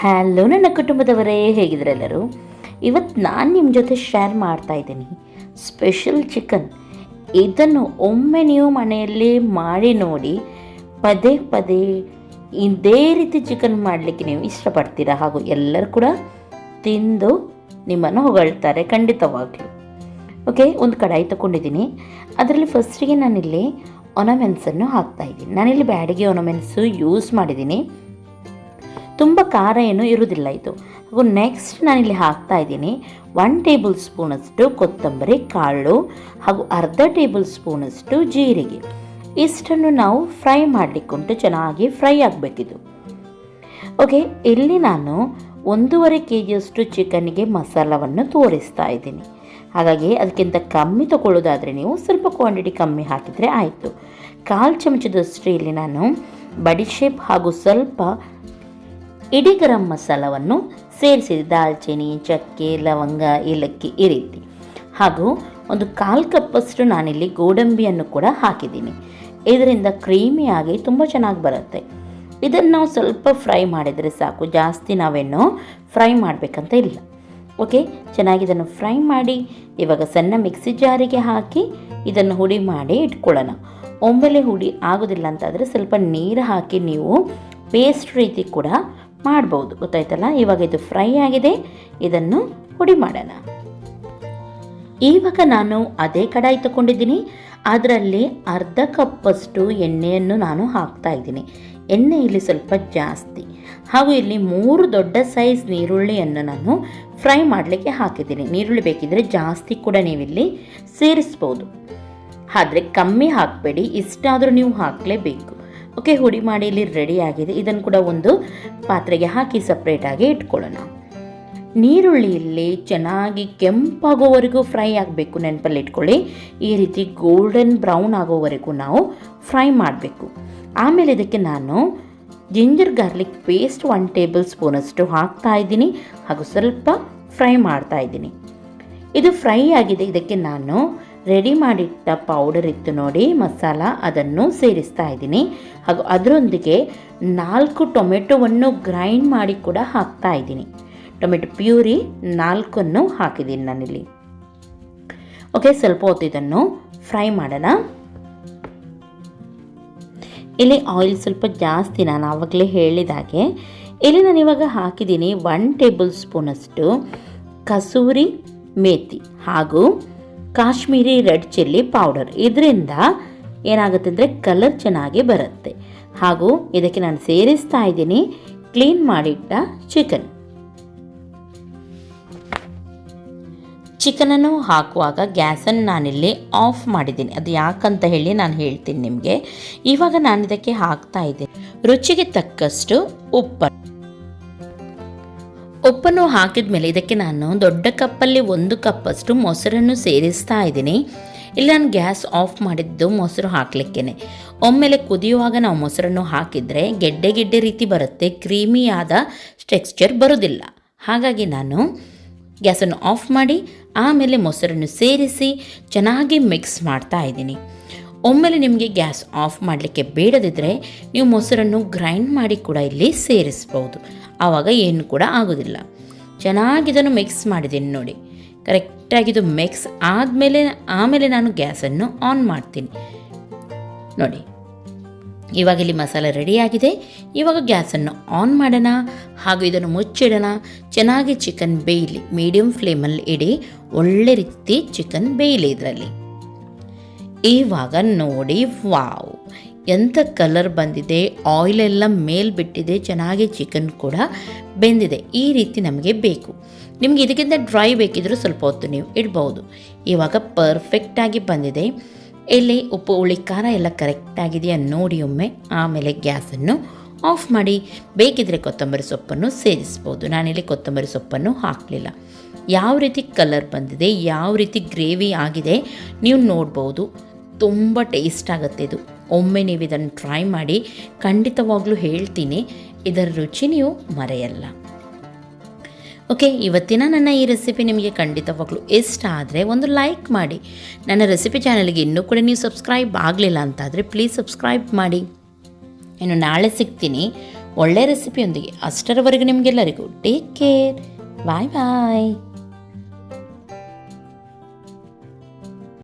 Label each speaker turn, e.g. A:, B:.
A: Hello ನನ್ನ ಕುಟುಂಬದವರೇ ಹೇಗಿದ್ರೆ ಎಲ್ಲರೂ ಇವತ್ತು ನಾನು ನಿಮ್ಮ ಜೊತೆ ಶೇರ್ ಮಾಡ್ತಾ ಇದ್ದೀನಿ. ಸ್ಪೆಷಲ್ ಚಿಕನ್ ಇದನ್ನು ಒಮ್ಮೆ ನೀವು ಮನೆಯಲ್ಲಿ ಮಾಡಿ ನೋಡಿ, ಪದೇ ಪದೇ ಇದೇ ರೀತಿ ಚಿಕನ್ ಮಾಡಲಿಕ್ಕೆ ನೀವು ಇಷ್ಟಪಡ್ತೀರಾ? ಹಾಗೂ ಎಲ್ಲರೂ ಕೂಡ ತಿಂದು ನಿಮ್ಮನ್ನು ಹೊಗಳ್ತಾರೆ ಖಂಡಿತವಾಗಲೂ. ಓಕೆ ಒಂದು ಕಡಾಯಿ ತಗೊಂಡಿದ್ದೀನಿ. ಅದರಲ್ಲಿ ಫಸ್ಟಿಗೆ ನಾನಿಲ್ಲಿ ಒನಮೆನ್ಸನ್ನು ಹಾಕ್ತಾ ಇದ್ದೀನಿ. ನಾನಿಲ್ಲಿ ಬ್ಯಾಡಿಗೆ ಒನಮೆನ್ಸು ಯೂಸ್ ಮಾಡಿದ್ದೀನಿ. ತುಂಬ ಖಾರ ಏನು ಇರುವುದಿಲ್ಲ ಇದು. ಹಾಗೂ ನೆಕ್ಸ್ಟ್ ನಾನಿಲ್ಲಿ ಹಾಕ್ತಾ ಇದ್ದೀನಿ ಒನ್ ಟೇಬಲ್ ಸ್ಪೂನಷ್ಟು ಕೊತ್ತಂಬರಿ ಕಾಳು, ಹಾಗೂ ಅರ್ಧ ಟೇಬಲ್ ಸ್ಪೂನಷ್ಟು ಜೀರಿಗೆ. ಇಷ್ಟನ್ನು ನಾವು ಫ್ರೈ ಮಾಡಲಿಕ್ಕುಂಟು ಚೆನ್ನಾಗಿ ಫ್ರೈ ಆಗಬೇಕಿದು. ಓಕೆ ಇಲ್ಲಿ ನಾನು ಒಂದೂವರೆ ಕೆ ಜಿಯಷ್ಟು ಚಿಕನ್ಗೆ ಮಸಾಲವನ್ನು ತೋರಿಸ್ತಾ ಇದ್ದೀನಿ. ಹಾಗಾಗಿ ಅದಕ್ಕಿಂತ ಕಮ್ಮಿ ತಗೊಳ್ಳೋದಾದರೆ ನೀವು ಸ್ವಲ್ಪ ಕ್ವಾಂಟಿಟಿ ಕಮ್ಮಿ ಹಾಕಿದರೆ ಆಯಿತು. ಕಾಲು ಚಮಚದಷ್ಟು ಇಲ್ಲಿ ನಾನು ಬಡಿಶೇಪ್ ಹಾಗೂ ಸ್ವಲ್ಪ ಇಡೀ ಗರಂ ಮಸಾಲವನ್ನು ಸೇರಿಸಿದೆ. ದಾಲ್ಚಿನಿ, ಚಕ್ಕೆ, ಲವಂಗ, ಏಲಕ್ಕಿ ಈ ರೀತಿ. ಹಾಗೂ ಒಂದು ಕಾಲು ಕಪ್ಪಷ್ಟು ನಾನಿಲ್ಲಿ ಗೋಡಂಬಿಯನ್ನು ಕೂಡ ಹಾಕಿದ್ದೀನಿ. ಇದರಿಂದ ಕ್ರೀಮಿಯಾಗಿ ತುಂಬ ಚೆನ್ನಾಗಿ ಬರುತ್ತೆ. ಇದನ್ನು ನಾವು ಸ್ವಲ್ಪ ಫ್ರೈ ಮಾಡಿದರೆ ಸಾಕು. ಜಾಸ್ತಿ ನಾವೇನು ಫ್ರೈ ಮಾಡಬೇಕಂತ ಇಲ್ಲ. ಓಕೆ? ಚೆನ್ನಾಗಿ ಇದನ್ನು ಫ್ರೈ ಮಾಡಿ, ಇವಾಗ ಸಣ್ಣ ಮಿಕ್ಸಿ ಜಾರಿಗೆ ಹಾಕಿ ಇದನ್ನು ಹುಡಿ ಮಾಡಿ ಇಟ್ಕೊಳ್ಳೋಣ. ಒಮ್ಮೆಲೆ ಹುಡಿ ಆಗೋದಿಲ್ಲ ಅಂತಾದರೆ ಸ್ವಲ್ಪ ನೀರು ಹಾಕಿ ನೀವು ಪೇಸ್ಟ್ ರೀತಿ ಕೂಡ ಮಾಡ್ಬೋದು. ಗೊತ್ತಾಯ್ತಲ್ಲ? ಇವಾಗ ಇದು ಫ್ರೈ ಆಗಿದೆ. ಇದನ್ನು ಹುಡಿ ಮಾಡೋಣ. ಇವಾಗ ನಾನು ಅದೇ ಕಡಾಯಿ ತಗೊಂಡಿದ್ದೀನಿ. ಅದರಲ್ಲಿ ಅರ್ಧ ಕಪ್ಪಷ್ಟು ಎಣ್ಣೆಯನ್ನು ನಾನು ಹಾಕ್ತಾ ಇದ್ದೀನಿ. ಎಣ್ಣೆ ಇಲ್ಲಿ ಸ್ವಲ್ಪ ಜಾಸ್ತಿ. ಹಾಗೂ ಇಲ್ಲಿ ಮೂರು ದೊಡ್ಡ ಸೈಜ್ ನೀರುಳ್ಳಿಯನ್ನು ನಾನು ಫ್ರೈ ಮಾಡಲಿಕ್ಕೆ ಹಾಕಿದ್ದೀನಿ. ನೀರುಳ್ಳಿ ಬೇಕಿದ್ದರೆ ಜಾಸ್ತಿ ಕೂಡ ನೀವಿಲ್ಲಿ ಸೇರಿಸ್ಬೋದು. ಆದರೆ ಕಮ್ಮಿ ಹಾಕಬೇಡಿ, ಇಷ್ಟಾದರೂ ನೀವು ಹಾಕಲೇಬೇಕು. ಓಕೆ ಹುಡಿ ಮಾಡಿ ಇಲ್ಲಿ ರೆಡಿ ಆಗಿದೆ. ಇದನ್ನು ಕೂಡ ಒಂದು ಪಾತ್ರೆಗೆ ಹಾಕಿ ಸಪ್ರೇಟಾಗಿ ಇಟ್ಕೊಳ್ಳೋಣ. ನೀರುಳ್ಳಿಯಲ್ಲಿ ಚೆನ್ನಾಗಿ ಕೆಂಪಾಗೋವರೆಗೂ ಫ್ರೈ ಆಗಬೇಕು, ನೆನಪಲ್ಲಿ ಇಟ್ಕೊಳ್ಳಿ. ಈ ರೀತಿ ಗೋಲ್ಡನ್ ಬ್ರೌನ್ ಆಗೋವರೆಗೂ ನಾವು ಫ್ರೈ ಮಾಡಬೇಕು. ಆಮೇಲೆ ಇದಕ್ಕೆ ನಾನು ginger garlic paste one table ಸ್ಪೂನಷ್ಟು ಹಾಕ್ತಾ ಇದ್ದೀನಿ ಹಾಗೂ ಸ್ವಲ್ಪ ಫ್ರೈ ಮಾಡ್ತಾ ಇದ್ದೀನಿ. ಇದು ಫ್ರೈ ಆಗಿದೆ. ಇದಕ್ಕೆ ನಾನು ರೆಡಿ ಮಾಡಿಟ್ಟ ಪೌಡರ್ ಇತ್ತು ನೋಡಿ, ಮಸಾಲ ಅದನ್ನು ಸೇರಿಸ್ತಾ ಇದ್ದೀನಿ. ಹಾಗೂ ಅದರೊಂದಿಗೆ ನಾಲ್ಕು ಟೊಮೆಟೊವನ್ನು ಗ್ರೈಂಡ್ ಮಾಡಿ ಕೂಡ ಹಾಕ್ತಾ ಇದ್ದೀನಿ. ಟೊಮೆಟೊ ಪ್ಯೂರಿ ನಾಲ್ಕನ್ನು ಹಾಕಿದ್ದೀನಿ ನಾನಿಲ್ಲಿ. ಓಕೆ ಸ್ವಲ್ಪ ಹೊತ್ತು ಇದನ್ನು ಫ್ರೈ ಮಾಡೋಣ. ಇಲ್ಲಿ ಆಯಿಲ್ ಸ್ವಲ್ಪ ಜಾಸ್ತಿ ನಾನು ಆವಾಗಲೇ ಹೇಳಿದಾಗೆ ಇಲ್ಲಿ ನಾನು ಇವಾಗ ಹಾಕಿದ್ದೀನಿ ಒನ್ ಟೇಬಲ್ ಸ್ಪೂನಷ್ಟು ಕಸೂರಿ ಮೇಥಿ ಹಾಗೂ ಕಾಶ್ಮೀರಿ ರೆಡ್ ಚಿಲ್ಲಿ ಪೌಡರ್. ಇದರಿಂದ ಏನಾಗುತ್ತೆ ಅಂದರೆ ಕಲರ್ ಚೆನ್ನಾಗಿ ಬರುತ್ತೆ. ಹಾಗೂ ಇದಕ್ಕೆ ನಾನು ಸೇರಿಸ್ತಾ ಇದ್ದೀನಿ. Clean ಮಾಡಿಟ್ಟ chicken. ಚಿಕನನ್ನು ಹಾಕುವಾಗ ಗ್ಯಾಸನ್ನು ನಾನಿಲ್ಲಿ ಆಫ್ ಮಾಡಿದ್ದೀನಿ. ಅದು ಯಾಕಂತ ಹೇಳಿ ನಾನು ಹೇಳ್ತೀನಿ ನಿಮಗೆ. ಇವಾಗ ನಾನು ಇದಕ್ಕೆ ಹಾಕ್ತಾ ಇದ್ದೀನಿ. ರುಚಿಗೆ ತಕ್ಕಷ್ಟು ಉಪ್ಪು ಉಪ್ಪನ್ನು ಹಾಕಿದ ಮೇಲೆ ಇದಕ್ಕೆ ನಾನು ದೊಡ್ಡ ಕಪ್ಪಲ್ಲಿ ಒಂದು ಕಪ್ಪಷ್ಟು ಮೊಸರನ್ನು ಸೇರಿಸ್ತಾ ಇದ್ದೀನಿ. ಇಲ್ಲಿ ನಾನು ಗ್ಯಾಸ್ ಆಫ್ ಮಾಡಿದ್ದು ಮೊಸರು ಹಾಕಲಿಕ್ಕೇನೆ. ಒಮ್ಮೆಲೆ ಕುದಿಯುವಾಗ ನಾವು ಮೊಸರನ್ನು ಹಾಕಿದರೆ ಗೆಡ್ಡೆ ಗೆಡ್ಡೆ ರೀತಿ ಬರುತ್ತೆ, ಕ್ರೀಮಿಯಾದ ಟೆಕ್ಸ್ಚರ್ ಬರೋದಿಲ್ಲ. ಹಾಗಾಗಿ ನಾನು ಗ್ಯಾಸನ್ನು ಆಫ್ ಮಾಡಿ ಆಮೇಲೆ ಮೊಸರನ್ನು ಸೇರಿಸಿ ಚೆನ್ನಾಗಿ ಮಿಕ್ಸ್ ಮಾಡ್ತಾ ಇದ್ದೀನಿ. ಒಮ್ಮೆಲೆ ನಿಮಗೆ ಗ್ಯಾಸ್ ಆಫ್ ಮಾಡಲಿಕ್ಕೆ ಬೇಡದಿದ್ದರೆ ನೀವು ಮೊಸರನ್ನು ಗ್ರೈಂಡ್ ಮಾಡಿ ಕೂಡ ಇಲ್ಲಿ ಸೇರಿಸ್ಬೋದು. ಆವಾಗ ಏನು ಕೂಡ ಆಗೋದಿಲ್ಲ. ಚೆನ್ನಾಗಿದನ್ನು ಮಿಕ್ಸ್ ಮಾಡಿದ್ದೀನಿ ನೋಡಿ. ಕರೆಕ್ಟಾಗಿದು ಮಿಕ್ಸ್ ಆದಮೇಲೆ, ಆಮೇಲೆ ನಾನು ಗ್ಯಾಸನ್ನು ಆನ್ ಮಾಡ್ತೀನಿ. ನೋಡಿ. ಇವಾಗ ಇಲ್ಲಿ ಮಸಾಲೆ ರೆಡಿಯಾಗಿದೆ ಇವಾಗ ಗ್ಯಾಸನ್ನು ಆನ್ ಮಾಡೋಣ. ಹಾಗೂ ಇದನ್ನು ಮುಚ್ಚಿಡೋಣ. ಚೆನ್ನಾಗಿ ಚಿಕನ್ ಬೇಯಲಿ ಮೀಡಿಯಮ್ ಫ್ಲೇಮಲ್ಲಿ ಇಡಿ. ಒಳ್ಳೆ ರೀತಿ ಚಿಕನ್ ಬೇಯಲಿ ಇದರಲ್ಲಿ. ಇವಾಗ ನೋಡಿ, ವಾವ್. ಎಂಥ ಕಲರ್ ಬಂದಿದೆ ಆಯಿಲ್ ಎಲ್ಲ ಮೇಲ್ ಬಿಟ್ಟಿದೆ, ಚೆನ್ನಾಗಿ ಚಿಕನ್ ಕೂಡ ಬೆಂದಿದೆ. ಈ ರೀತಿ ನಮಗೆ ಬೇಕು. ನಿಮಗೆ ಇದಕ್ಕಿಂತ ಡ್ರೈ ಬೇಕಿದ್ರೂ ಸ್ವಲ್ಪ ಹೊತ್ತು ನೀವು ಇಡ್ಬೋದು. ಇವಾಗ ಪರ್ಫೆಕ್ಟಾಗಿ ಬಂದಿದೆ. ಇಲ್ಲಿ ಉಪ್ಪು, ಹುಳಿ, ಖಾರ ಎಲ್ಲ ಕರೆಕ್ಟಾಗಿದೆಯಾ ನೋಡಿ ಒಮ್ಮೆ. ಆಮೇಲೆ ಗ್ಯಾಸನ್ನು ಆಫ್ ಮಾಡಿ. ಬೇಕಿದ್ರೆ ಕೊತ್ತಂಬರಿ ಸೊಪ್ಪನ್ನು ಸೇರಿಸ್ಬೋದು. ನಾನಿಲ್ಲಿ ಕೊತ್ತಂಬರಿ ಸೊಪ್ಪನ್ನು ಹಾಕಲಿಲ್ಲ. ಯಾವ ರೀತಿ ಕಲರ್ ಬಂದಿದೆ, ಯಾವ ರೀತಿ ಗ್ರೇವಿ ಆಗಿದೆ, ನೀವು ನೋಡ್ಬೋದು. ತುಂಬ ಟೇಸ್ಟ್ ಆಗುತ್ತೆ ಇದು. ಒಮ್ಮೆ ನೀವು ಇದನ್ನು ಟ್ರೈ ಮಾಡಿ ಖಂಡಿತವಾಗ್ಲೂ ಹೇಳ್ತೀನಿ. ಇದರ ರುಚಿ ನೀವು ಮರೆಯಲ್ಲ. ಓಕೆ, ಇವತ್ತಿನ ನನ್ನ ಈ ರೆಸಿಪಿ ನಿಮಗೆ ಖಂಡಿತವಾಗ್ಲೂ ಇಷ್ಟ ಆದರೆ ಒಂದು ಲೈಕ್ ಮಾಡಿ. ನನ್ನ ರೆಸಿಪಿ ಚಾನಲ್ಗೆ ಇನ್ನೂ ಕೂಡ ನೀವು ಸಬ್ಸ್ಕ್ರೈಬ್ ಆಗಲಿಲ್ಲ ಅಂತಾದರೆ ಪ್ಲೀಸ್ ಸಬ್ಸ್ಕ್ರೈಬ್ ಮಾಡಿ. ಇನ್ನು ನಾಳೆ ಸಿಗ್ತೀನಿ. ಒಳ್ಳೆ ರೆಸಿಪಿಯೊಂದಿಗೆ ಅಷ್ಟರವರೆಗೂ ನಿಮಗೆಲ್ಲರಿಗೂ ಟೇಕ್ ಕೇರ್. ಬಾಯ್ ಬಾಯ್.